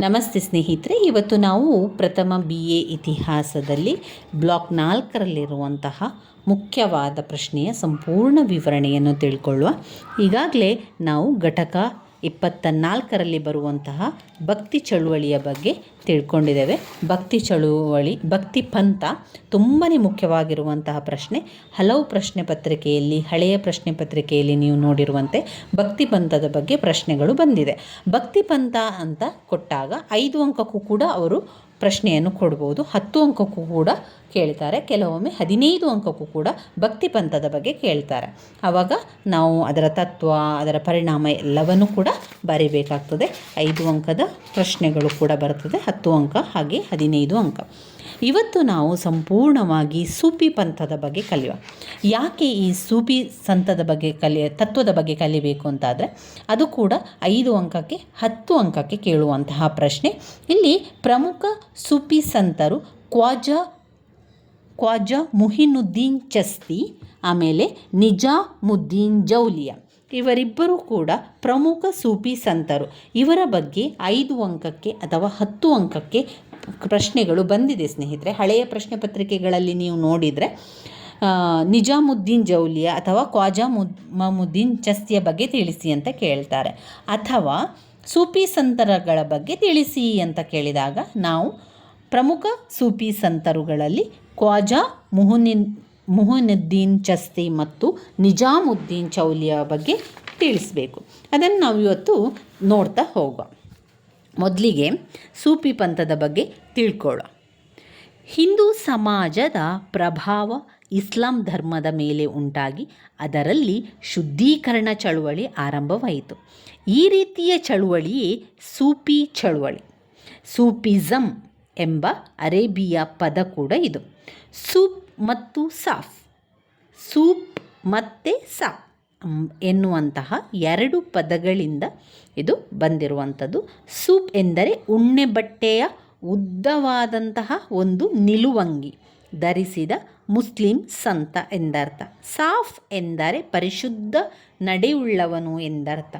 ನಮಸ್ತೆ ಸ್ನೇಹಿತರೆ, ಇವತ್ತು ನಾವು ಪ್ರಥಮ ಬಿ ಎ ಇತಿಹಾಸದಲ್ಲಿ ಬ್ಲಾಕ್ ನಾಲ್ಕರಲ್ಲಿರುವಂತಹ ಮುಖ್ಯವಾದ ಪ್ರಶ್ನೆಯ ಸಂಪೂರ್ಣ ವಿವರಣೆಯನ್ನು ತಿಳ್ಕೊಳ್ಳುವ. ಈಗಾಗಲೇ ನಾವು ಘಟಕ ಇಪ್ಪತ್ತ ನಾಲ್ಕರಲ್ಲಿ ಬರುವಂತಹ ಭಕ್ತಿ ಚಳುವಳಿಯ ಬಗ್ಗೆ ತಿಳ್ಕೊಂಡಿದ್ದೇವೆ. ಭಕ್ತಿ ಚಳುವಳಿ, ಭಕ್ತಿ ಪಂಥ ತುಂಬಾ ಮುಖ್ಯವಾಗಿರುವಂತಹ ಪ್ರಶ್ನೆ. ಹಲವು ಪ್ರಶ್ನೆ ಪತ್ರಿಕೆಯಲ್ಲಿ, ಹಳೆಯ ಪ್ರಶ್ನೆ ಪತ್ರಿಕೆಯಲ್ಲಿ ನೀವು ನೋಡಿರುವಂತೆ ಭಕ್ತಿ ಪಂಥದ ಬಗ್ಗೆ ಪ್ರಶ್ನೆಗಳು ಬಂದಿದೆ. ಭಕ್ತಿ ಪಂಥ ಅಂತ ಕೊಟ್ಟಾಗ ಐದು ಅಂಕಕ್ಕೂ ಕೂಡ ಅವರು ಪ್ರಶ್ನೆಯನ್ನು ಕೊಡ್ಬೋದು. ಹತ್ತು ಅಂಕಕ್ಕೂ ಕೂಡ ಕೇಳ್ತಾರೆ. ಕೆಲವೊಮ್ಮೆ ಹದಿನೈದು ಅಂಕಕ್ಕೂ ಕೂಡ ಭಕ್ತಿ ಪಂಥದ ಬಗ್ಗೆ ಕೇಳ್ತಾರೆ. ಆವಾಗ ನಾವು ಅದರ ತತ್ವ, ಅದರ ಪರಿಣಾಮ ಎಲ್ಲವನ್ನು ಕೂಡ ಬರೀಬೇಕಾಗ್ತದೆ. ಐದು ಅಂಕದ ಪ್ರಶ್ನೆಗಳು ಕೂಡ ಬರ್ತದೆ. ಹತ್ತು ಅಂಕ ಹಾಗೆ ಹದಿನೈದು ಅಂಕ. ಇವತ್ತು ನಾವು ಸಂಪೂರ್ಣವಾಗಿ ಸೂಫಿ ಪಂಥದ ಬಗ್ಗೆ ಕಲಿಯುವ. ಯಾಕೆ ಈ ಸೂಫಿ ಸಂತದ ಬಗ್ಗೆ ಕಲಿಯ, ತತ್ವದ ಬಗ್ಗೆ ಕಲಿಬೇಕು ಅಂತಾದರೆ, ಅದು ಕೂಡ ಐದು ಅಂಕಕ್ಕೆ, ಹತ್ತು ಅಂಕಕ್ಕೆ ಕೇಳುವಂತಹ ಪ್ರಶ್ನೆ. ಇಲ್ಲಿ ಪ್ರಮುಖ ಸೂಫಿ ಸಂತರು ಕ್ವಾಜಾ ಕ್ವಾಜಾ ಮುಹಿನುದ್ದೀನ್ ಚಸ್ತಿ, ಆಮೇಲೆ ನಿಜಾಮುದ್ದೀನ್ ಜೌಲಿಯಾ. ಇವರಿಬ್ಬರೂ ಕೂಡ ಪ್ರಮುಖ ಸೂಫಿ ಸಂತರು. ಇವರ ಬಗ್ಗೆ ಐದು ಅಂಕಕ್ಕೆ ಅಥವಾ ಹತ್ತು ಅಂಕಕ್ಕೆ ಪ್ರಶ್ನೆಗಳು ಬಂದಿದೆ ಸ್ನೇಹಿತರೆ. ಹಳೆಯ ಪ್ರಶ್ನೆ ಪತ್ರಿಕೆಗಳಲ್ಲಿ ನೀವು ನೋಡಿದರೆ ನಿಜಾಮುದ್ದೀನ್ ಜೌಲಿಯಾ ಅಥವಾ ಖ್ವಾಜಾ ಮುದ್ ಮಮುದ್ದೀನ್ ಚಸ್ತಿಯ ಬಗ್ಗೆ ತಿಳಿಸಿ ಅಂತ ಕೇಳ್ತಾರೆ. ಅಥವಾ ಸೂಫಿ ಸಂತರಗಳ ಬಗ್ಗೆ ತಿಳಿಸಿ ಅಂತ ಕೇಳಿದಾಗ ನಾವು ಪ್ರಮುಖ ಸೂಫಿ ಸಂತರುಗಳಲ್ಲಿ ಖ್ವಾಜಾ ಮುಹುನಿನ್, ಮುಹುನುದ್ದೀನ್ ಚಸ್ತಿ ಮತ್ತು ನಿಜಾಮುದ್ದೀನ್ ಚೌಲಿಯ ಬಗ್ಗೆ ತಿಳಿಸಬೇಕು. ಅದನ್ನು ನಾವು ಇವತ್ತು ನೋಡ್ತಾ ಹೋಗುವ. ಮೊದಲಿಗೆ ಸೂಫಿ ಪಂಥದ ಬಗ್ಗೆ ತಿಳ್ಕೊಳ್ಳೋ ಹಿಂದೂ ಸಮಾಜದ ಪ್ರಭಾವ ಇಸ್ಲಾಂ ಧರ್ಮದ ಮೇಲೆ ಉಂಟಾಗಿ ಅದರಲ್ಲಿ ಶುದ್ಧೀಕರಣ ಚಳುವಳಿ ಆರಂಭವಾಯಿತು. ಈ ರೀತಿಯ ಚಳುವಳಿಯೇ ಸೂಪಿ ಚಳುವಳಿ. ಸೂಪಿಸಮ್ ಎಂಬ ಅರೇಬಿಯಾ ಪದ ಕೂಡ ಇದು. ಸೂಪ್ ಮತ್ತು ಸಾಫ್. ಸೂಪ್ ಮತ್ತು ಅಂ- ಎನ್ನುವಂತಹ ಎರಡು ಪದಗಳಿಂದ ಇದು ಬಂದಿರುವಂಥದ್ದು. ಸೂಪ್ ಎಂದರೆ ಉಣ್ಣೆ ಬಟ್ಟೆಯ ಉದ್ದವಾದಂತಹ ಒಂದು ನಿಲುವಂಗಿ, ಧರಿಸಿದ ಮುಸ್ಲಿಂ ಸಂತ ಎಂದರ್ಥ. ಸಾಫ್ ಎಂದರೆ ಪರಿಶುದ್ಧ ನಡೆಯುಳ್ಳವನು ಎಂದರ್ಥ.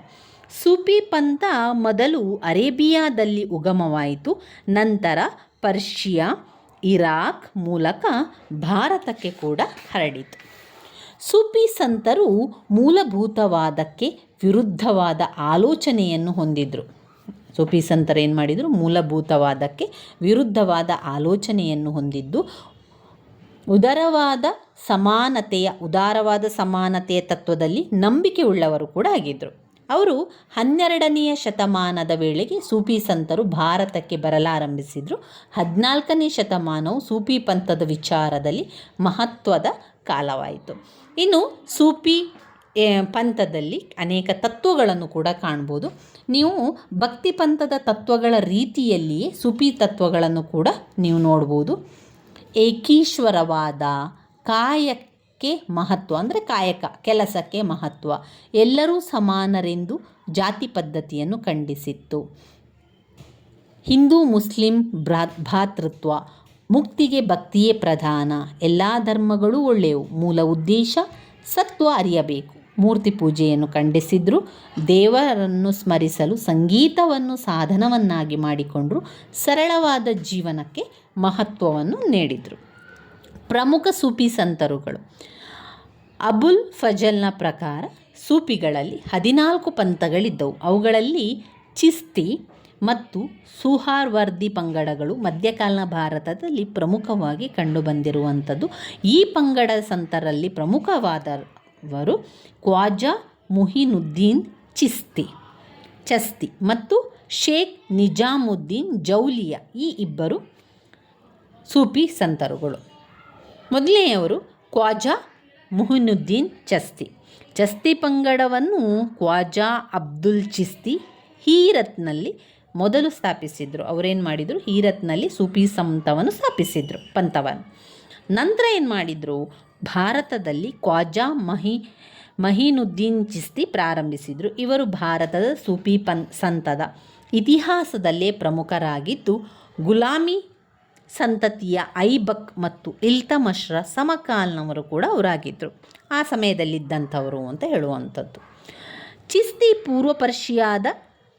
ಸೂಫಿ ಪಂಥ ಮೊದಲು ಅರೇಬಿಯಾದಲ್ಲಿ ಉಗಮವಾಯಿತು, ನಂತರ ಪರ್ಷಿಯಾ, ಇರಾಕ್ ಮೂಲಕ ಭಾರತಕ್ಕೆ ಕೂಡ ಹರಡಿತು. ಸೂಫಿ ಸಂತರು ಮೂಲಭೂತವಾದಕ್ಕೆ ವಿರುದ್ಧವಾದ ಆಲೋಚನೆಯನ್ನು ಹೊಂದಿದ್ರು. ಸೂಫಿ ಸಂತರು ಏನು ಮಾಡಿದರು? ಮೂಲಭೂತವಾದಕ್ಕೆ ವಿರುದ್ಧವಾದ ಆಲೋಚನೆಯನ್ನು ಹೊಂದಿದ್ದು. ಉದಾರವಾದ ಸಮಾನತೆಯ ಉದಾರವಾದ ಸಮಾನತೆಯ ತತ್ವದಲ್ಲಿ ನಂಬಿಕೆ ಉಳ್ಳವರು ಕೂಡ ಆಗಿದ್ದರು ಅವರು ಹನ್ನೆರಡನೆಯ ಶತಮಾನದ ವೇಳೆಗೆ ಸೂಫಿ ಸಂತರು ಭಾರತಕ್ಕೆ ಬರಲಾರಂಭಿಸಿದರು. ಹದಿನಾಲ್ಕನೇ ಶತಮಾನವು ಸೂಫಿ ಪಂಥದ ವಿಚಾರದಲ್ಲಿ ಮಹತ್ವದ ಕಾಲವಾಯಿತು. ಇನ್ನು ಸೂಪಿ ಪಂಥದಲ್ಲಿ ಅನೇಕ ತತ್ವಗಳನ್ನು ಕೂಡ ಕಾಣ್ಬೋದು. ನೀವು ಭಕ್ತಿ ಪಂಥದ ತತ್ವಗಳ ರೀತಿಯಲ್ಲಿಯೇ ಸೂಫಿ ತತ್ವಗಳನ್ನು ಕೂಡ ನೀವು ನೋಡ್ಬೋದು. ಏಕೀಶ್ವರವಾದ ಕಾಯಕ್ಕೆ ಮಹತ್ವ, ಅಂದರೆ ಕಾಯಕ, ಕೆಲಸಕ್ಕೆ ಮಹತ್ವ, ಎಲ್ಲರೂ ಸಮಾನರೆಂದು ಜಾತಿ ಪದ್ಧತಿಯನ್ನು ಖಂಡಿಸಿತ್ತು. ಹಿಂದೂ, ಮುಸ್ಲಿಂ ಭ್ರಾ ಭ್ರಾತೃತ್ವ ಮುಕ್ತಿಗೆ ಭಕ್ತಿಯೇ ಪ್ರಧಾನ. ಎಲ್ಲ ಧರ್ಮಗಳು ಒಳ್ಳೆಯವು. ಮೂಲ ಉದ್ದೇಶ ಸತ್ವ ಅರಿಯಬೇಕು. ಮೂರ್ತಿ ಪೂಜೆಯನ್ನು ಖಂಡಿಸಿದ್ರು, ದೇವರನ್ನು ಸ್ಮರಿಸಲು ಸಂಗೀತವನ್ನು ಸಾಧನವನ್ನಾಗಿ ಮಾಡಿಕೊಂಡರು, ಸರಳವಾದ ಜೀವನಕ್ಕೆ ಮಹತ್ವವನ್ನು ನೀಡಿದರು. ಪ್ರಮುಖ ಸೂಫಿ ಸಂತರುಗಳು. ಅಬುಲ್ ಫಜಲ್ನ ಪ್ರಕಾರ ಸೂಫಿಗಳಲ್ಲಿ ಹದಿನಾಲ್ಕು ಪಂಥಗಳಿದ್ದವು. ಅವುಗಳಲ್ಲಿ ಚಿಸ್ತಿ ಮತ್ತು ಸುಹಾರ್ವರ್ದಿ ಪಂಗಡಗಳು ಮಧ್ಯಕಾಲೀನ ಭಾರತದಲ್ಲಿ ಪ್ರಮುಖವಾಗಿ ಕಂಡುಬಂದಿರುವಂಥದ್ದು. ಈ ಪಂಗಡ ಸಂತರಲ್ಲಿ ಪ್ರಮುಖವಾದವರು ಖ್ವಾಜಾ ಮುಹಿನುದ್ದೀನ್ ಚಿಸ್ತಿ, ಚಸ್ತಿ ಮತ್ತು ಶೇಖ್ ನಿಜಾಮುದ್ದೀನ್ ಜೌಲಿಯಾ ಈ ಇಬ್ಬರು ಸೂಫಿ ಸಂತರುಗಳು. ಮೊದಲನೆಯವರು ಖ್ವಾಜಾ ಮುಹಿನುದ್ದೀನ್ ಚಸ್ತಿ. ಚಸ್ತಿ ಪಂಗಡವನ್ನು ಖ್ವಾಜಾ ಅಬ್ದುಲ್ ಚಿಸ್ತಿ ಹೀರತ್ನಲ್ಲಿ ಮೊದಲು ಸ್ಥಾಪಿಸಿದರು. ಅವರೇನು ಮಾಡಿದರು? ಹೀರತ್ನಲ್ಲಿ ಸೂಫಿ ಸಂತವನ್ನು ಸ್ಥಾಪಿಸಿದರು ಪಂಥವನ್ನು ನಂತರ ಏನು ಮಾಡಿದರು? ಭಾರತದಲ್ಲಿ ಖ್ವಾಜಾ ಮಹಿ, ಮಹೀನುದ್ದೀನ್ ಚಿಸ್ತಿ ಪ್ರಾರಂಭಿಸಿದರು. ಇವರು ಭಾರತದ ಸೂಫಿ ಪನ್, ಸಂತದ. ಇತಿಹಾಸದಲ್ಲೇ ಪ್ರಮುಖರಾಗಿದ್ದು ಗುಲಾಮಿ ಸಂತತಿಯ ಐಬಕ್ ಮತ್ತು ಇಲ್ತಮಶ್ರ ಸಮಕಾಲನವರು ಕೂಡ ಅವರಾಗಿದ್ದರು ಆ ಸಮಯದಲ್ಲಿದ್ದಂಥವರು ಅಂತ ಹೇಳುವಂಥದ್ದು. ಚಿಸ್ತಿ ಪೂರ್ವ ಪರ್ಷಿಯಾದ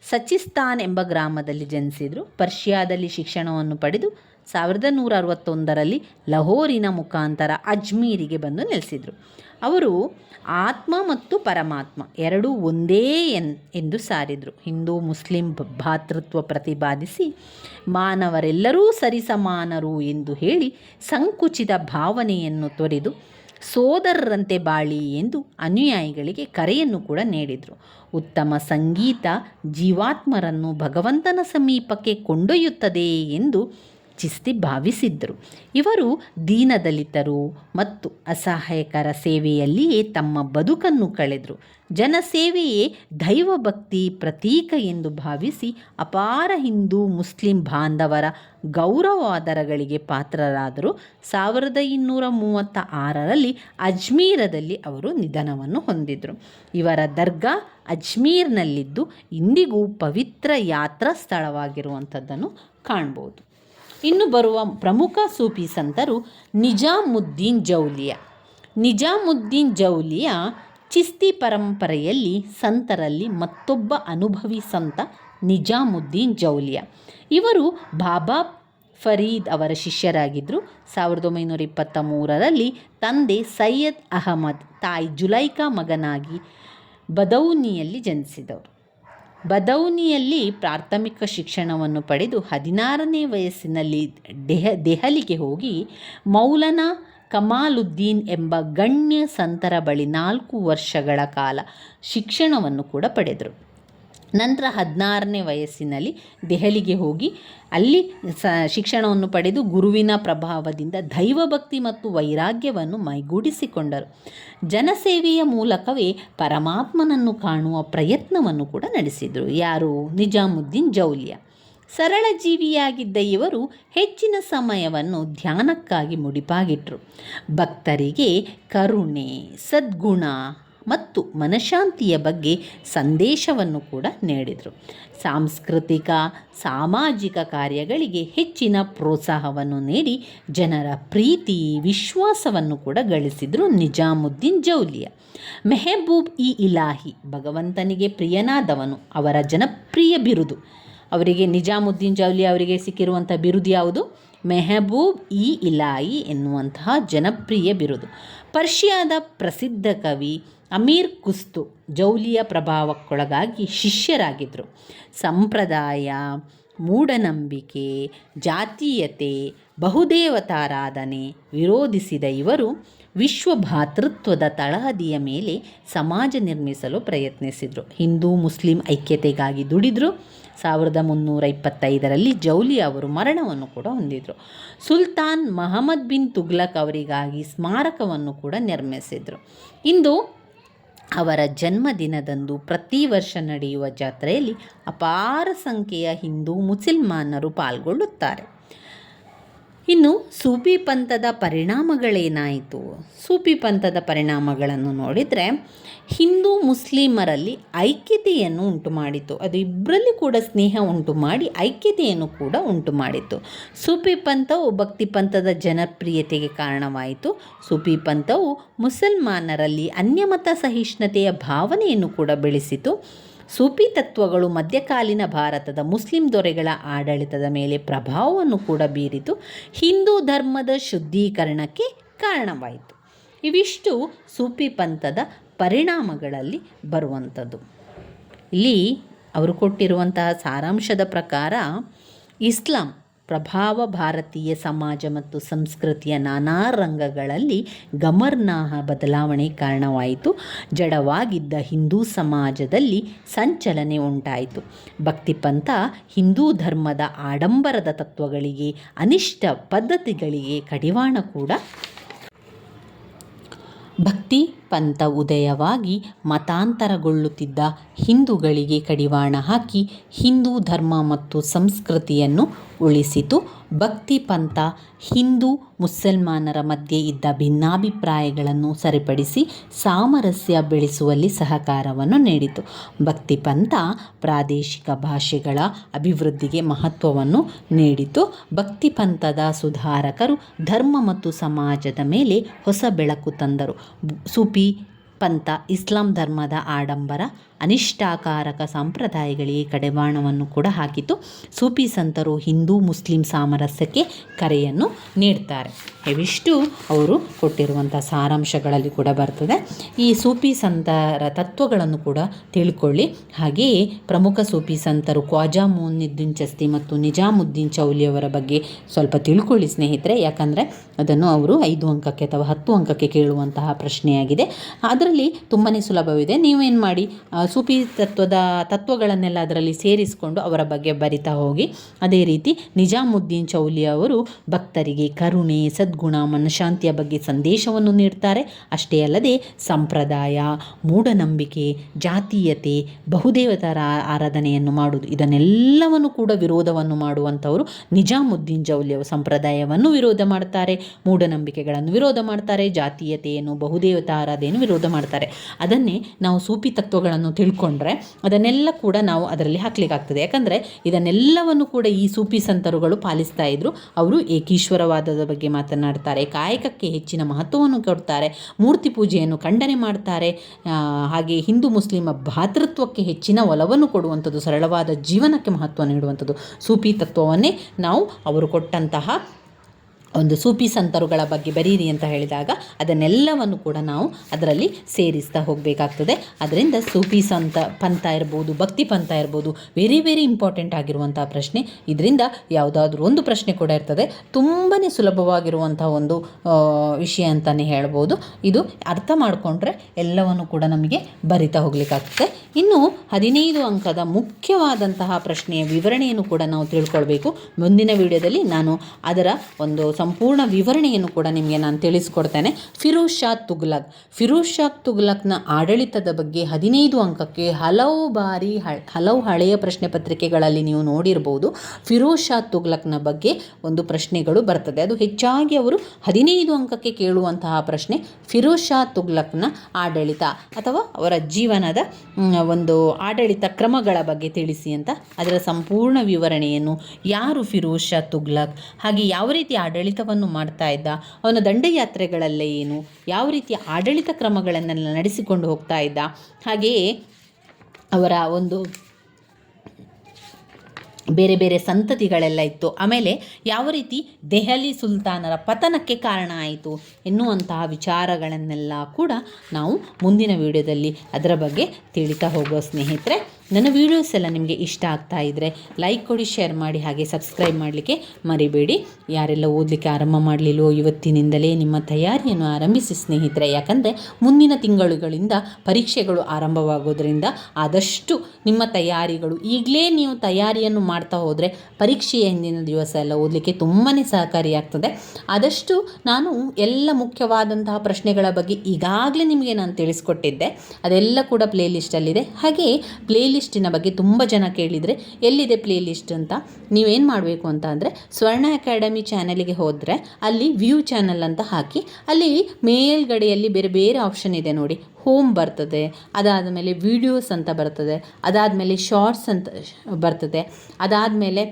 ಸಚಿಸ್ತಾನ್ ಎಂಬ ಗ್ರಾಮದಲ್ಲಿ ಜನಿಸಿದರು. ಪರ್ಷಿಯಾದಲ್ಲಿ ಶಿಕ್ಷಣವನ್ನು ಪಡೆದು ಸಾವಿರದ ನೂರ ಅರವತ್ತೊಂದರಲ್ಲಿ ಲಹೋರಿನ ಮುಖಾಂತರ ಅಜ್ಮೀರಿಗೆ ಬಂದು ನೆಲೆಸಿದರು. ಅವರು ಆತ್ಮ ಮತ್ತು ಪರಮಾತ್ಮ ಎರಡೂ ಒಂದೇ ಎನ್, ಎಂದು ಸಾರಿದರು. ಹಿಂದೂ, ಮುಸ್ಲಿಂ ಭಾತೃತ್ವ ಪ್ರತಿಪಾದಿಸಿ ಮಾನವರೆಲ್ಲರೂ ಸರಿಸಮಾನರು ಎಂದು ಹೇಳಿ ಸಂಕುಚಿತ ಭಾವನೆಯನ್ನು ತೊರೆದು ಸೋದರರಂತೆ ಬಾಳಿ ಎಂದು ಅನುಯಾಯಿಗಳಿಗೆ ಕರೆಯನ್ನು ಕೂಡ ನೀಡಿದರು. ಉತ್ತಮ ಸಂಗೀತ ಜೀವಾತ್ಮರನ್ನು ಭಗವಂತನ ಸಮೀಪಕ್ಕೆ ಕೊಂಡೊಯ್ಯುತ್ತದೆ ಎಂದು ಚಿಸ್ತಿ ಭಾವಿಸಿದ್ದರು. ಇವರು ದೀನದಲಿತರು ಮತ್ತು ಅಸಹಾಯಕರ ಸೇವೆಯಲ್ಲಿಯೇ ತಮ್ಮ ಬದುಕನ್ನು ಕಳೆದರು. ಜನಸೇವೆಯೇ ದೈವಭಕ್ತಿ ಪ್ರತೀಕ ಎಂದು ಭಾವಿಸಿ ಅಪಾರ ಹಿಂದೂ ಮುಸ್ಲಿಂ ಬಾಂಧವರ ಗೌರವಾದರಗಳಿಗೆ ಪಾತ್ರರಾದರು. ಸಾವಿರದ ಇನ್ನೂರ ಮೂವತ್ತ ಆರರಲ್ಲಿ ಅಜ್ಮೀರದಲ್ಲಿ ಅವರು ನಿಧನವನ್ನು ಹೊಂದಿದರು. ಇವರ ದರ್ಗಾ ಅಜ್ಮೀರ್ನಲ್ಲಿದ್ದು ಇಂದಿಗೂ ಪವಿತ್ರ ಯಾತ್ರಾ ಸ್ಥಳವಾಗಿರುವಂಥದ್ದನ್ನು ಕಾಣ್ಬೋದು. ಇನ್ನು ಬರುವ ಪ್ರಮುಖ ಸೂಫಿ ಸಂತರು ನಿಜಾಮುದ್ದೀನ್ ಜೌಲಿಯ. ನಿಜಾಮುದ್ದೀನ್ ಜೌಲಿಯ ಚಿಸ್ತಿ ಪರಂಪರೆಯಲ್ಲಿ ಸಂತರಲ್ಲಿ ಮತ್ತೊಬ್ಬ ಅನುಭವಿ ಸಂತ ನಿಜಾಮುದ್ದೀನ್ ಜೌಲಿಯ. ಇವರು ಬಾಬಾ ಫರೀದ್ ಅವರ ಶಿಷ್ಯರಾಗಿದ್ದರು. ಸಾವಿರದ ಒಂಬೈನೂರ ಇಪ್ಪತ್ತ ಮೂರರಲ್ಲಿ ತಂದೆ ಸೈಯದ್ ಅಹಮದ್ ತಾಯಿ ಜುಲೈಕಾ ಮಗನಾಗಿ ಬದೌನಿಯಲ್ಲಿ ಜನಿಸಿದವರು. ಬದೌನಿಯಲ್ಲಿ ಪ್ರಾಥಮಿಕ ಶಿಕ್ಷಣವನ್ನು ಪಡೆದು ಹದಿನಾರನೇ ವಯಸ್ಸಿನಲ್ಲಿ ದೆಹ, ದೆಹಲಿಗೆ ಹೋಗಿ ಮೌಲನಾ ಕಮಾಲುದ್ದೀನ್ ಎಂಬ ಗಣ್ಯ ಸಂತರ ಬಳಿ ನಾಲ್ಕು ವರ್ಷಗಳ ಕಾಲ ಶಿಕ್ಷಣವನ್ನು ಕೂಡ ಪಡೆದರು. ನಂತರ ಹದಿನಾರನೇ ವಯಸ್ಸಿನಲ್ಲಿ ದೆಹಲಿಗೆ ಹೋಗಿ ಅಲ್ಲಿ ಸ ಶಿಕ್ಷಣವನ್ನು ಪಡೆದು ಗುರುವಿನ ಪ್ರಭಾವದಿಂದ ದೈವಭಕ್ತಿ ಮತ್ತು ವೈರಾಗ್ಯವನ್ನು ಮೈಗೂಡಿಸಿಕೊಂಡರು. ಜನಸೇವೆಯ ಮೂಲಕವೇ ಪರಮಾತ್ಮನನ್ನು ಕಾಣುವ ಪ್ರಯತ್ನವನ್ನು ಕೂಡ ನಡೆಸಿದರು. ಯಾರು? ನಿಜಾಮುದ್ದೀನ್ ಜೌಲಿಯಾ. ಸರಳ ಜೀವಿಯಾಗಿದ್ದ ಇವರು ಹೆಚ್ಚಿನ ಸಮಯವನ್ನು ಧ್ಯಾನಕ್ಕಾಗಿ ಮುಡಿಪಾಗಿಟ್ಟರು ಭಕ್ತರಿಗೆ ಕರುಣೆ, ಸದ್ಗುಣ ಮತ್ತು ಮನಃಶಾಂತಿಯ ಬಗ್ಗೆ ಸಂದೇಶವನ್ನು ಕೂಡ ನೀಡಿದರು. ಸಾಂಸ್ಕೃತಿಕ, ಸಾಮಾಜಿಕ ಕಾರ್ಯಗಳಿಗೆ ಹೆಚ್ಚಿನ ಪ್ರೋತ್ಸಾಹವನ್ನು ನೀಡಿ ಜನರ ಪ್ರೀತಿ, ವಿಶ್ವಾಸವನ್ನು ಕೂಡ ಗಳಿಸಿದರು ನಿಜಾಮುದ್ದೀನ್ ಜೌಲಿಯಾ. ಮೆಹಬೂಬ್ ಇ ಇಲಾಹಿ ಭಗವಂತನಿಗೆ ಪ್ರಿಯನಾದವನು, ಅವರ ಜನಪ್ರಿಯ ಬಿರುದು. ಅವರಿಗೆ ನಿಜಾಮುದ್ದೀನ್ ಜೌಲಿ ಅವರಿಗೆ ಸಿಕ್ಕಿರುವಂಥ ಬಿರುದು ಯಾವುದು? ಮೆಹಬೂಬ್ ಇ ಇಲಾಯಿ ಎನ್ನುವಂತಹ ಜನಪ್ರಿಯ ಬಿರುದು. ಪರ್ಷಿಯಾದ ಪ್ರಸಿದ್ಧ ಕವಿ ಅಮೀರ್ ಕುಸ್ತು ಜೌಲಿಯ ಪ್ರಭಾವಕ್ಕೊಳಗಾಗಿ ಶಿಷ್ಯರಾಗಿದ್ದರು ಸಂಪ್ರದಾಯ, ಮೂಢನಂಬಿಕೆ, ಜಾತೀಯತೆ, ಬಹುದೇವತಾರಾಧನೆ ವಿರೋಧಿಸಿದ ಇವರು ವಿಶ್ವ ಭಾತೃತ್ವದ ತಳಹದಿಯ ಮೇಲೆ ಸಮಾಜ ನಿರ್ಮಿಸಲು ಪ್ರಯತ್ನಿಸಿದರು. ಹಿಂದೂ ಮುಸ್ಲಿಂ ಐಕ್ಯತೆಗಾಗಿ ದುಡಿದರು. ಸಾವಿರದ ಮುನ್ನೂರ ಇಪ್ಪತ್ತೈದರಲ್ಲಿ ಜೌಲಿ ಅವರು ಮರಣವನ್ನು ಕೂಡ ಹೊಂದಿದರು. ಸುಲ್ತಾನ್ ಮಹಮ್ಮದ್ ಬಿನ್ ತುಗ್ಲಕ್ ಅವರಿಗಾಗಿ ಸ್ಮಾರಕವನ್ನು ಕೂಡ ನಿರ್ಮಿಸಿದರು. ಇಂದು ಅವರ ಜನ್ಮದಿನದಂದು ಪ್ರತಿ ವರ್ಷ ನಡೆಯುವ ಜಾತ್ರೆಯಲ್ಲಿ ಅಪಾರ ಸಂಖ್ಯೆಯ ಹಿಂದೂ ಮುಸಲ್ಮಾನರು ಪಾಲ್ಗೊಳ್ಳುತ್ತಾರೆ. ಇನ್ನು ಸೂಫಿ ಪಂಥದ ಪರಿಣಾಮಗಳೇನಾಯಿತು? ಸೂಫಿ ಪಂಥದ ಪರಿಣಾಮಗಳನ್ನು ನೋಡಿದರೆ ಹಿಂದೂ ಮುಸ್ಲಿಮರಲ್ಲಿ ಐಕ್ಯತೆಯನ್ನು ಉಂಟು ಮಾಡಿತು ಅದು ಇಬ್ಬರಲ್ಲಿ ಕೂಡ ಸ್ನೇಹ ಉಂಟು ಮಾಡಿ ಐಕ್ಯತೆಯನ್ನು ಕೂಡ ಉಂಟು ಮಾಡಿತು ಸೂಫಿ ಪಂಥವು ಭಕ್ತಿ ಪಂಥದ ಜನಪ್ರಿಯತೆಗೆ ಕಾರಣವಾಯಿತು. ಸೂಫಿ ಪಂಥವು ಮುಸಲ್ಮಾನರಲ್ಲಿ ಅನ್ಯಮತ ಸಹಿಷ್ಣುತೆಯ ಭಾವನೆಯನ್ನು ಕೂಡ ಬೆಳೆಸಿತು. ಸೂಫಿ ತತ್ವಗಳು ಮಧ್ಯಕಾಲೀನ ಭಾರತದ ಮುಸ್ಲಿಂ ದೊರೆಗಳ ಆಡಳಿತದ ಮೇಲೆ ಪ್ರಭಾವವನ್ನು ಕೂಡ ಬೀರಿತು. ಹಿಂದೂ ಧರ್ಮದ ಶುದ್ಧೀಕರಣಕ್ಕೆ ಕಾರಣವಾಯಿತು. ಇವಿಷ್ಟು ಸೂಫಿ ಪಂಥದ ಪರಿಣಾಮಗಳಲ್ಲಿ ಬರುವಂಥದ್ದು. ಇಲ್ಲಿ ಅವರು ಕೊಟ್ಟಿರುವಂತಹ ಸಾರಾಂಶದ ಪ್ರಕಾರ ಇಸ್ಲಾಂ ಪ್ರಭಾವ ಭಾರತೀಯ ಸಮಾಜ ಮತ್ತು ಸಂಸ್ಕೃತಿಯ ನಾನಾ ರಂಗಗಳಲ್ಲಿ ಗಮರ್ನಾಹ ಬದಲಾವಣೆ ಕಾರಣವಾಯಿತು. ಜಡವಾಗಿದ್ದ ಹಿಂದೂ ಸಮಾಜದಲ್ಲಿ ಸಂಚಲನೆ ಉಂಟಾಯಿತು. ಭಕ್ತಿಪಂಥ ಹಿಂದೂ ಧರ್ಮದ ಆಡಂಬರದ ತತ್ವಗಳಿಗೆ, ಅನಿಷ್ಟ ಪದ್ಧತಿಗಳಿಗೆ ಕಡಿವಾಣ ಕೂಡ. ಭಕ್ತಿ ಪಂಥ ಉದಯವಾಗಿ ಮತಾಂತರಗೊಳ್ಳುತ್ತಿದ್ದ ಹಿಂದೂಗಳಿಗೆ ಕಡಿವಾಣ ಹಾಕಿ ಹಿಂದೂ ಧರ್ಮ ಮತ್ತು ಸಂಸ್ಕೃತಿಯನ್ನು ಉಳಿಸಿತು. ಭಕ್ತಿ ಪಂಥ ಹಿಂದೂ ಮುಸಲ್ಮಾನರ ಮಧ್ಯೆ ಇದ್ದ ಭಿನ್ನಾಭಿಪ್ರಾಯಗಳನ್ನು ಸರಿಪಡಿಸಿ ಸಾಮರಸ್ಯ ಬೆಳೆಸುವಲ್ಲಿ ಸಹಕಾರವನ್ನು ನೀಡಿತು. ಭಕ್ತಿ ಪಂಥ ಪ್ರಾದೇಶಿಕ ಭಾಷೆಗಳ ಅಭಿವೃದ್ಧಿಗೆ ಮಹತ್ವವನ್ನು ನೀಡಿತು. ಭಕ್ತಿ ಪಂಥದ ಸುಧಾರಕರು ಧರ್ಮ ಮತ್ತು ಸಮಾಜದ ಮೇಲೆ ಹೊಸ ಬೆಳಕು ತಂದರು. ಸೂಫಿ happy ಪಂಥ ಇಸ್ಲಾಂ ಧರ್ಮದ ಆಡಂಬರ ಅನಿಷ್ಟಾಕಾರಕ ಸಂಪ್ರದಾಯಗಳಿಗೆ ಕಡಿವಾಣವನ್ನು ಕೂಡ ಹಾಕಿತು ಸೂಫಿ ಸಂತರು ಹಿಂದೂ ಮುಸ್ಲಿಂ ಸಾಮರಸ್ಯಕ್ಕೆ ಕರೆಯನ್ನು ನೀಡ್ತಾರೆ. ಇವಿಷ್ಟು ಅವರು ಕೊಟ್ಟಿರುವಂಥ ಸಾರಾಂಶಗಳಲ್ಲಿ ಕೂಡ ಬರ್ತದೆ. ಈ ಸೂಫಿ ಸಂತರ ತತ್ವಗಳನ್ನು ಕೂಡ ತಿಳ್ಕೊಳ್ಳಿ. ಹಾಗೆಯೇ ಪ್ರಮುಖ ಸೂಫಿ ಸಂತರು ಖ್ವಾಜಾ ಮುನ್ನಿದ್ದೀನ್ ಚಸ್ತಿ ಮತ್ತು ನಿಜಾಮುದ್ದೀನ್ ಚೌಲಿಯವರ ಬಗ್ಗೆ ಸ್ವಲ್ಪ ತಿಳ್ಕೊಳ್ಳಿ ಸ್ನೇಹಿತರೆ. ಯಾಕಂದರೆ ಅದನ್ನು ಅವರು ಐದು ಅಂಕಕ್ಕೆ ಅಥವಾ ಹತ್ತು ಅಂಕಕ್ಕೆ ಕೇಳುವಂತಹ ಪ್ರಶ್ನೆಯಾಗಿದೆ. ಅದರಲ್ಲಿ ತುಂಬಾ ಸುಲಭವಿದೆ. ನೀವೇನು ಮಾಡಿ ಸೂಫಿ ತತ್ವದ ತತ್ವಗಳನ್ನೆಲ್ಲ ಅದರಲ್ಲಿ ಸೇರಿಸಿಕೊಂಡು ಅವರ ಬಗ್ಗೆ ಬರಿತಾ ಹೋಗಿ. ಅದೇ ರೀತಿ ನಿಜಾಮುದ್ದೀನ್ ಚೌಲಿ ಅವರು ಭಕ್ತರಿಗೆ ಕರುಣೆ ಸದ್ಗುಣ ಮನಶಾಂತಿಯ ಬಗ್ಗೆ ಸಂದೇಶವನ್ನು ನೀಡ್ತಾರೆ. ಅಷ್ಟೇ ಅಲ್ಲದೆ ಸಂಪ್ರದಾಯ, ಮೂಢನಂಬಿಕೆ, ಜಾತೀಯತೆ, ಬಹುದೇವತರ ಆರಾಧನೆಯನ್ನು ಮಾಡುವುದು, ಇದನ್ನೆಲ್ಲವನ್ನು ಕೂಡ ವಿರೋಧವನ್ನು ಮಾಡುವಂಥವರು ನಿಜಾಮುದ್ದೀನ್ ಚೌಲಿಯವರು ಸಂಪ್ರದಾಯವನ್ನು ವಿರೋಧ ಮಾಡ್ತಾರೆ, ಮೂಢನಂಬಿಕೆಗಳನ್ನು ವಿರೋಧ ಮಾಡ್ತಾರೆ, ಜಾತೀಯತೆಯನ್ನು, ಬಹುದೇವತ ಆರಾಧನೆಯನ್ನು ವಿರೋಧ ಮಾಡ್ತಾರೆ ಅದನ್ನೇ ನಾವು ಸೂಫಿ ತತ್ವಗಳನ್ನು ತಿಳ್ಕೊಂಡ್ರೆ ಅದನ್ನೆಲ್ಲ ಕೂಡ ನಾವು ಅದರಲ್ಲಿ ಹಾಕ್ಲಿಕ್ಕಾಗ್ತದೆ. ಯಾಕಂದರೆ ಇದನ್ನೆಲ್ಲವನ್ನು ಕೂಡ ಈ ಸೂಫಿ ಸಂತರುಗಳು ಪಾಲಿಸ್ತಾ ಇದ್ರು ಅವರು ಏಕೀಶ್ವರವಾದದ ಬಗ್ಗೆ ಮಾತನಾಡ್ತಾರೆ, ಕಾಯಕಕ್ಕೆ ಹೆಚ್ಚಿನ ಮಹತ್ವವನ್ನು ಕೊಡ್ತಾರೆ, ಮೂರ್ತಿ ಪೂಜೆಯನ್ನು ಖಂಡನೆ ಮಾಡ್ತಾರೆ ಹಾಗೆ ಹಿಂದೂ ಮುಸ್ಲಿಮ ಭಾತೃತ್ವಕ್ಕೆ ಹೆಚ್ಚಿನ ಒಲವನ್ನು ಕೊಡುವಂಥದ್ದು, ಸರಳವಾದ ಜೀವನಕ್ಕೆ ಮಹತ್ವ ನೀಡುವಂಥದ್ದು ಸೂಫಿ ತತ್ವವನ್ನೇ ನಾವು ಅವರು ಕೊಟ್ಟಂತಹ ಒಂದು ಸೂಫಿ ಸಂತರುಗಳ ಬಗ್ಗೆ ಬರೀರಿ ಅಂತ ಹೇಳಿದಾಗ ಅದನ್ನೆಲ್ಲವನ್ನು ಕೂಡ ನಾವು ಅದರಲ್ಲಿ ಸೇರಿಸ್ತಾ ಹೋಗಬೇಕಾಗ್ತದೆ. ಅದರಿಂದ ಸೂಫಿ ಸಂತ ಪಂಥ ಇರ್ಬೋದು, ಭಕ್ತಿ ಪಂಥ ಇರ್ಬೋದು ವೆರಿ ವೆರಿ ಇಂಪಾರ್ಟೆಂಟ್ ಆಗಿರುವಂಥ ಪ್ರಶ್ನೆ. ಇದರಿಂದ ಯಾವುದಾದ್ರೂ ಒಂದು ಪ್ರಶ್ನೆ ಕೂಡ ಇರ್ತದೆ. ತುಂಬಾ ಸುಲಭವಾಗಿರುವಂಥ ಒಂದು ವಿಷಯ ಅಂತಲೇ ಹೇಳ್ಬೋದು. ಇದು ಅರ್ಥ ಮಾಡಿಕೊಂಡ್ರೆ ಎಲ್ಲವನ್ನು ಕೂಡ ನಮಗೆ ಬರಿತಾ ಹೋಗ್ಲಿಕ್ಕಾಗ್ತದೆ. ಇನ್ನು ಹದಿನೈದು ಅಂಕದ ಮುಖ್ಯವಾದಂತಹ ಪ್ರಶ್ನೆಯ ವಿವರಣೆಯನ್ನು ಕೂಡ ನಾವು ತಿಳ್ಕೊಳ್ಬೇಕು. ಮುಂದಿನ ವಿಡಿಯೋದಲ್ಲಿ ನಾನು ಅದರ ಒಂದು ಸಂಪೂರ್ಣ ವಿವರಣೆಯನ್ನು ಕೂಡ ನಿಮಗೆ ನಾನು ತಿಳಿಸ್ಕೊಡ್ತೇನೆ. ಫಿರೋಜ್ ಶಾ ತುಗ್ಲಕ್. ಫಿರೋಜ್ ಶಾ ತುಗ್ಲಕ್ನ ಆಡಳಿತದ ಬಗ್ಗೆ ಹದಿನೈದು ಅಂಕಕ್ಕೆ ಹಲವು ಬಾರಿ ಹಲವು ಹಳೆಯ ಪ್ರಶ್ನೆ ಪತ್ರಿಕೆಗಳಲ್ಲಿ ನೀವು ನೋಡಿರ್ಬೋದು. ಫಿರೋಜ್ ಶಾ ತುಗ್ಲಕ್ನ ಬಗ್ಗೆ ಒಂದು ಪ್ರಶ್ನೆಗಳು ಬರ್ತದೆ. ಅದು ಹೆಚ್ಚಾಗಿ ಅವರು ಹದಿನೈದು ಅಂಕಕ್ಕೆ ಕೇಳುವಂತಹ ಪ್ರಶ್ನೆ. ಫಿರೋಜ್ ಶಾ ತುಗ್ಲಕ್ನ ಆಡಳಿತ ಅಥವಾ ಅವರ ಜೀವನದ ಒಂದು ಆಡಳಿತ ಕ್ರಮಗಳ ಬಗ್ಗೆ ತಿಳಿಸಿ ಅಂತ ಅದರ ಸಂಪೂರ್ಣ ವಿವರಣೆಯನ್ನು ಯಾರು ಫಿರೋಜ್ ಶಾ ತುಗ್ಲಕ್? ಹಾಗೆ ಯಾವ ರೀತಿ ಆಡಳಿತವನ್ನು ಮಾಡ್ತಾ ಇದ್ದ. ಅವನ ದಂಡಯಾತ್ರೆಗಳಲ್ಲೇ ಏನು? ಯಾವ ರೀತಿಯ ಆಡಳಿತ ಕ್ರಮಗಳನ್ನೆಲ್ಲ ನಡೆಸಿಕೊಂಡು ಹೋಗ್ತಾ ಇದ್ದ? ಹಾಗೆಯೇ ಅವರ ಒಂದು ಬೇರೆ ಬೇರೆ ಸಂತತಿಗಳೆಲ್ಲ ಇತ್ತು. ಆಮೇಲೆ ಯಾವ ರೀತಿ ದೆಹಲಿ ಸುಲ್ತಾನರ ಪತನಕ್ಕೆ ಕಾರಣ ಆಯಿತು ಎನ್ನುವಂತಹ ವಿಚಾರಗಳನ್ನೆಲ್ಲ ಕೂಡ ನಾವು ಮುಂದಿನ ವಿಡಿಯೋದಲ್ಲಿ ಅದರ ಬಗ್ಗೆ ತಿಳಿತಾ ಹೋಗೋ ಸ್ನೇಹಿತರೆ ನನ್ನ ವೀಡಿಯೋಸ್ ಎಲ್ಲ ನಿಮಗೆ ಇಷ್ಟ ಆಗ್ತಾ ಇದ್ದರೆ ಲೈಕ್ ಕೊಡಿ ಶೇರ್ ಮಾಡಿ, ಹಾಗೆ ಸಬ್ಸ್ಕ್ರೈಬ್ ಮಾಡಲಿಕ್ಕೆ ಮರಿಬೇಡಿ. ಯಾರೆಲ್ಲ ಓದಲಿಕ್ಕೆ ಆರಂಭ ಮಾಡಲಿಲ್ಲವೋ ಇವತ್ತಿನಿಂದಲೇ ನಿಮ್ಮ ತಯಾರಿಯನ್ನು ಆರಂಭಿಸಿ ಸ್ನೇಹಿತರೆ. ಯಾಕಂದರೆ ಮುಂದಿನ ತಿಂಗಳುಗಳಿಂದ ಪರೀಕ್ಷೆಗಳು ಆರಂಭವಾಗೋದ್ರಿಂದ ಆದಷ್ಟು ನಿಮ್ಮ ತಯಾರಿಗಳು ಈಗಲೇ ನೀವು ತಯಾರಿಯನ್ನು ಮಾಡ್ತಾ ಹೋದರೆ ಪರೀಕ್ಷೆಯ ಹಿಂದಿನ ದಿವಸ ಎಲ್ಲ ಓದಲಿಕ್ಕೆ ತುಂಬಾ ಸಹಕಾರಿಯಾಗ್ತದೆ. ಆದಷ್ಟು ನಾನು ಎಲ್ಲ ಮುಖ್ಯವಾದಂತಹ ಪ್ರಶ್ನೆಗಳ ಬಗ್ಗೆ ಈಗಾಗಲೇ ನಿಮಗೆ ನಾನು ತಿಳಿಸ್ಕೊಟ್ಟಿದ್ದೆ. ಅದೆಲ್ಲ ಕೂಡ ಪ್ಲೇಲಿಸ್ಟಲ್ಲಿದೆ ಹಾಗೆ ಪ್ಲೇ ಲಿಸ್ಟಿನ ಬಗ್ಗೆ ತುಂಬ ಜನ ಕೇಳಿದರೆ, ಎಲ್ಲಿದೆ ಪ್ಲೇ ಲಿಸ್ಟ್ ಅಂತ? ನೀವೇನು ಮಾಡಬೇಕು ಅಂತ ಅಂದರೆ, ಸ್ವರ್ಣ ಅಕಾಡೆಮಿ ಚಾನಲಿಗೆ ಹೋದರೆ, ಅಲ್ಲಿ ವ್ಯೂ ಚಾನಲ್ ಅಂತ ಹಾಕಿ, ಅಲ್ಲಿ ಮೇಲ್ಗಡೆಯಲ್ಲಿ ಬೇರೆ ಬೇರೆ ಆಪ್ಷನ್ ಇದೆ ನೋಡಿ. ಹೋಮ್ ಬರ್ತದೆ ಅದಾದ ಮೇಲೆ ವಿಡಿಯೋಸ್ ಅಂತ ಬರ್ತದೆ, ಅದಾದಮೇಲೆ ಶಾರ್ಟ್ಸ್ ಅಂತ ಬರ್ತದೆ, ಅದಾದಮೇಲೆ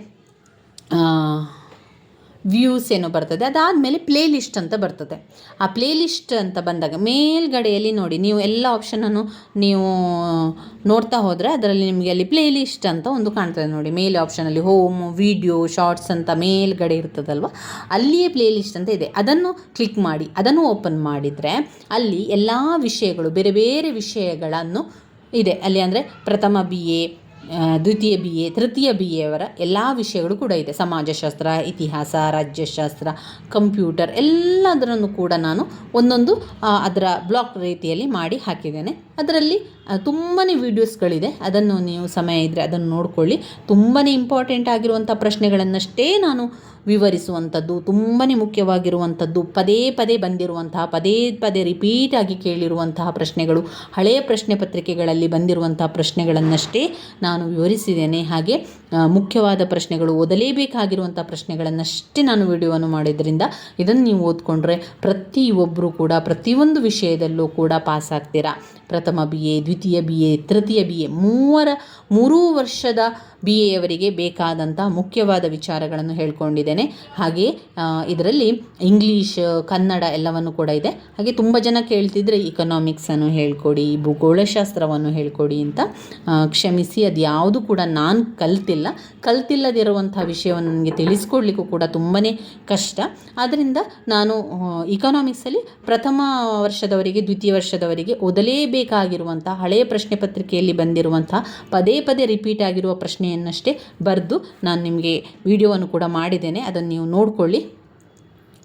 ವ್ಯೂಸ್ ಏನೋ ಬರ್ತದೆ. ಅದಾದಮೇಲೆ ಪ್ಲೇ ಲಿಸ್ಟ್ ಅಂತ ಬರ್ತದೆ. ಆ ಪ್ಲೇ ಲಿಸ್ಟ್ ಅಂತ ಬಂದಾಗ ಮೇಲ್ಗಡೆಯಲ್ಲಿ ನೋಡಿ, ನೀವು ಎಲ್ಲ ಆಪ್ಷನನ್ನು ನೀವು ನೋಡ್ತಾ ಹೋದರೆ ಅದರಲ್ಲಿ ನಿಮಗೆ ಅಲ್ಲಿ ಪ್ಲೇ ಲಿಸ್ಟ್ ಅಂತ ಒಂದು ಕಾಣ್ತದೆ ನೋಡಿ. ಮೇಲೆ ಆಪ್ಷನಲ್ಲಿ ಹೋಮ್ ವಿಡಿಯೋ ಶಾರ್ಟ್ಸ್ ಅಂತ ಮೇಲ್ಗಡೆ ಇರ್ತದಲ್ವ? ಅಲ್ಲಿಯೇ ಪ್ಲೇ ಲಿಸ್ಟ್ ಅಂತ ಇದೆ. ಅದನ್ನು ಕ್ಲಿಕ್ ಮಾಡಿ, ಅದನ್ನು ಓಪನ್ ಮಾಡಿದರೆ ಅಲ್ಲಿ ಎಲ್ಲ ವಿಷಯಗಳು, ಬೇರೆ ಬೇರೆ ವಿಷಯಗಳನ್ನು ಇದೆ. ಅಲ್ಲಿ ಅಂದರೆ ಪ್ರಥಮ ಬಿ ಎ ದ್ವಿತೀಯ ಬಿ ಎ ತೃತೀಯ ಬಿ ಎವರ ಎಲ್ಲ ವಿಷಯಗಳು ಕೂಡ ಇದೆ. ಸಮಾಜಶಾಸ್ತ್ರ, ಇತಿಹಾಸ, ರಾಜ್ಯಶಾಸ್ತ್ರ, ಕಂಪ್ಯೂಟರ್ ಎಲ್ಲದರನ್ನು ಕೂಡ ನಾನು ಒಂದೊಂದು ಅದರ ಬ್ಲಾಕ್ ರೀತಿಯಲ್ಲಿ ಮಾಡಿ ಹಾಕಿದ್ದೇನೆ. ಅದರಲ್ಲಿ ತುಂಬಾ ವೀಡಿಯೋಸ್ಗಳಿದೆ. ಅದನ್ನು ನೀವು ಸಮಯ ಇದ್ದರೆ ಅದನ್ನು ನೋಡಿಕೊಳ್ಳಿ. ತುಂಬಾ ಇಂಪಾರ್ಟೆಂಟ್ ಆಗಿರುವಂಥ ಪ್ರಶ್ನೆಗಳನ್ನಷ್ಟೇ ನಾನು ವಿವರಿಸುವಂಥದ್ದು ತುಂಬಾ ಮುಖ್ಯವಾಗಿರುವಂಥದ್ದು, ಪದೇ ಪದೇ ಬಂದಿರುವಂತಹ, ಪದೇ ಪದೇ ರಿಪೀಟ್ ಆಗಿ ಕೇಳಿರುವಂತಹ ಪ್ರಶ್ನೆಗಳು, ಹಳೆಯ ಪ್ರಶ್ನೆ ಪತ್ರಿಕೆಗಳಲ್ಲಿ ಬಂದಿರುವಂತಹ ಪ್ರಶ್ನೆಗಳನ್ನಷ್ಟೇ ನಾನು ನಾನು ವಿವರಿಸಿದ್ದೇನೆ. ಹಾಗೆ ಮುಖ್ಯವಾದ ಪ್ರಶ್ನೆಗಳು ಓದಲೇಬೇಕಾಗಿರುವಂಥ ಪ್ರಶ್ನೆಗಳನ್ನಷ್ಟೇ ನಾನು ವಿಡಿಯೋವನ್ನು ಮಾಡಿದ್ರಿಂದ ಇದನ್ನು ನೀವು ಓದ್ಕೊಂಡ್ರೆ ಪ್ರತಿಯೊಬ್ಬರು ಕೂಡ, ಪ್ರತಿಯೊಂದು ವಿಷಯದಲ್ಲೂ ಕೂಡ ಪಾಸ್ ಆಗ್ತೀರಾ. ಪ್ರಥಮ ಬಿ ಎ ದ್ವಿತೀಯ ಬಿ ಎ ತೃತೀಯ ಬಿ ಎ ಮೂವರ, ಮೂರೂ ವರ್ಷದ ಬಿ ಎಯವರಿಗೆ ಬೇಕಾದಂಥ ಮುಖ್ಯವಾದ ವಿಚಾರಗಳನ್ನು ಹೇಳ್ಕೊಂಡಿದ್ದೇನೆ. ಹಾಗೆ ಇದರಲ್ಲಿ ಇಂಗ್ಲೀಷ್ ಕನ್ನಡ ಎಲ್ಲವನ್ನು ಕೂಡ ಇದೆ. ಹಾಗೆ ತುಂಬ ಜನ ಕೇಳ್ತಿದ್ರೆ ಇಕನಾಮಿಕ್ಸನ್ನು ಹೇಳ್ಕೊಡಿ, ಭೂಗೋಳಶಾಸ್ತ್ರವನ್ನು ಹೇಳ್ಕೊಡಿ ಅಂತ ಕ್ಷಮಿಸಿ ಅದು ಯಾವುದು ಕೂಡ ನಾನು ಕಲ್ತಿಲ್ಲ. ಕಲ್ತಿಲ್ಲದಿರುವಂಥ ವಿಷಯವನ್ನು ನನಗೆ ತಿಳಿಸ್ಕೊಡ್ಲಿಕ್ಕೂ ಕೂಡ ತುಂಬಾ ಕಷ್ಟ. ಆದ್ದರಿಂದ ನಾನು ಇಕನಾಮಿಕ್ಸಲ್ಲಿ ಪ್ರಥಮ ವರ್ಷದವರಿಗೆ, ದ್ವಿತೀಯ ವರ್ಷದವರಿಗೆ ಓದಲೇಬೇಕಾಗಿರುವಂಥ ಹಳೆಯ ಪ್ರಶ್ನೆ ಪತ್ರಿಕೆಯಲ್ಲಿ ಬಂದಿರುವಂಥ, ಪದೇ ಪದೇ ರಿಪೀಟ್ ಆಗಿರುವ ಪ್ರಶ್ನೆಯನ್ನಷ್ಟೇ ಬರೆದು ನಾನು ನಿಮಗೆ ವಿಡಿಯೋವನ್ನು ಕೂಡ ಮಾಡಿದ್ದೇನೆ. ಅದನ್ನು ನೀವು ನೋಡಿಕೊಳ್ಳಿ.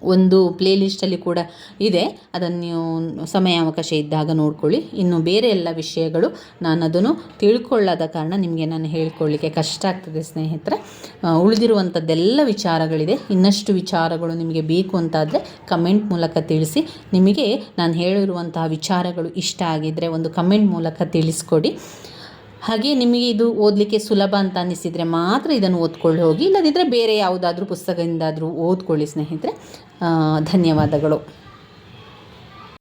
ಒಂದು ಪ್ಲೇಲಿಸ್ಟಲ್ಲಿ ಕೂಡ ಇದೆ. ಅದನ್ನು ನೀವು ಸಮಯಾವಕಾಶ ಇದ್ದಾಗ ನೋಡ್ಕೊಳ್ಳಿ. ಇನ್ನು ಬೇರೆ ಎಲ್ಲ ವಿಷಯಗಳು ನಾನು ಅದನ್ನು ತಿಳ್ಕೊಳ್ಳದ ಕಾರಣ ನಿಮಗೆ ನಾನು ಹೇಳ್ಕೊಳ್ಳಿಕ್ಕೆ ಕಷ್ಟ ಆಗ್ತದೆ ಸ್ನೇಹಿತರೆ. ಉಳಿದಿರುವಂಥದ್ದೆಲ್ಲ ವಿಚಾರಗಳಿದೆ. ಇನ್ನಷ್ಟು ವಿಚಾರಗಳು ನಿಮಗೆ ಬೇಕು ಅಂತಾದರೆ ಕಮೆಂಟ್ ಮೂಲಕ ತಿಳಿಸಿ. ನಿಮಗೆ ನಾನು ಹೇಳಿರುವಂತಹ ವಿಚಾರಗಳು ಇಷ್ಟ ಆಗಿದ್ದರೆ ಒಂದು ಕಮೆಂಟ್ ಮೂಲಕ ತಿಳಿಸ್ಕೊಡಿ. ಹಾಗೆ ನಿಮಗೆ ಇದು ಓದಲಿಕ್ಕೆ ಸುಲಭ ಅಂತ ಅನ್ನಿಸಿದರೆ ಮಾತ್ರ ಇದನ್ನು ಓದ್ಕೊಳ್ಳಿ ಹೋಗಿ ಇಲ್ಲದಿದ್ದರೆ ಬೇರೆ ಯಾವುದಾದ್ರೂ ಪುಸ್ತಕದಿಂದಾದರೂ ಓದ್ಕೊಳ್ಳಿ ಸ್ನೇಹಿತರೆ. ಧನ್ಯವಾದಗಳು.